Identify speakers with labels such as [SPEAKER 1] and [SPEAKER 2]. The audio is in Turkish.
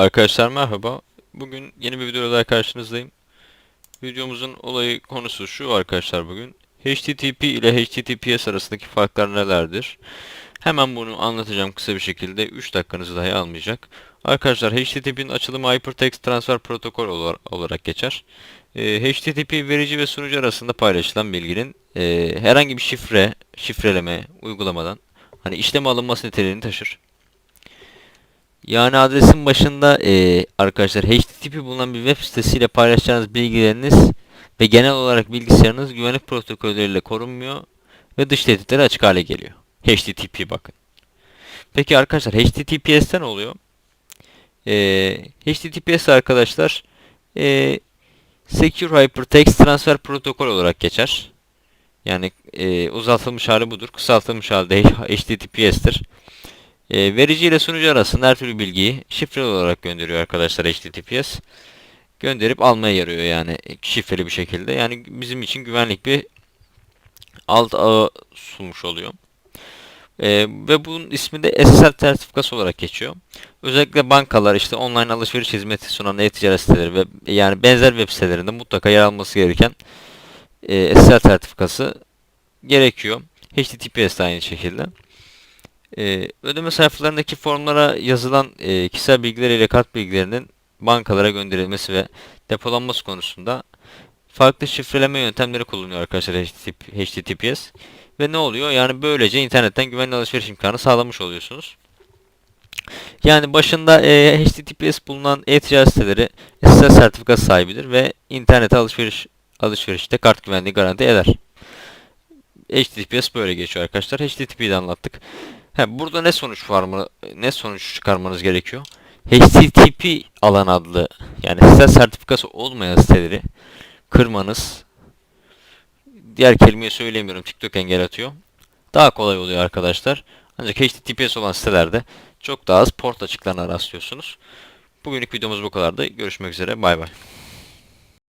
[SPEAKER 1] Arkadaşlar merhaba. Bugün yeni bir videoda karşınızdayım. Videomuzun olayı konusu şu arkadaşlar bugün. HTTP ile HTTPS arasındaki farklar nelerdir? Hemen bunu anlatacağım kısa bir şekilde. 3 dakikanızı dahi almayacak. Arkadaşlar HTTP'nin açılımı Hypertext Transfer Protokol olar- olarak geçer. Ee, HTTP verici ve sunucu arasında paylaşılan bilginin e, herhangi bir şifre, şifreleme uygulamadan hani işlem alınması niteliğini taşır. Yani adresin başında eee, arkadaşlar HTTP bulunan bir web sitesiyle paylaşacağınız bilgileriniz ve genel olarak bilgisayarınız güvenlik protokolleriyle korunmuyor ve dış tehditlere açık hale geliyor. HTTP bakın. Peki arkadaşlar HTTPS'te ne oluyor? Eee HTTPS arkadaşlar eee, Secure Hypertext Transfer Protokol olarak geçer. Yani eee, uzatılmış hali budur. Kısaltılmış hali de HTTPS'tir. E, verici ile sunucu arasında her türlü bilgiyi şifreli olarak gönderiyor arkadaşlar HTTPS. Gönderip almaya yarıyor yani şifreli bir şekilde. Yani bizim için güvenlik bir alt ağı sunmuş oluyor. E, ve bunun ismi de SSL sertifikası olarak geçiyor. Özellikle bankalar işte online alışveriş hizmeti sunan e-ticaret siteleri ve yani benzer web sitelerinde mutlaka yer alması gereken e, SSL sertifikası gerekiyor. HTTPS de aynı şekilde. Ee, ödeme sayfalarındaki formlara yazılan e, kişisel bilgiler ile kart bilgilerinin bankalara gönderilmesi ve depolanması konusunda farklı şifreleme yöntemleri kullanıyor arkadaşlar HTTP, HTTPS. Ve ne oluyor? Yani böylece internetten güvenli alışveriş imkanı sağlamış oluyorsunuz. Yani başında e, HTTPS bulunan e-ticaret siteleri SSL sertifikası sahibidir ve internete alışveriş alışverişte kart güvenliği garanti eder. HTTPS böyle geçiyor arkadaşlar. HTTP'yi de anlattık. He, burada ne sonuç var mı? Ne sonuç çıkarmanız gerekiyor? HTTP alan adlı yani site sertifikası olmayan siteleri kırmanız diğer kelimeyi söyleyemiyorum TikTok engel atıyor. Daha kolay oluyor arkadaşlar. Ancak HTTPS olan sitelerde çok daha az port açıklarına rastlıyorsunuz. Bugünlük videomuz bu kadardı. Görüşmek üzere. Bay bay.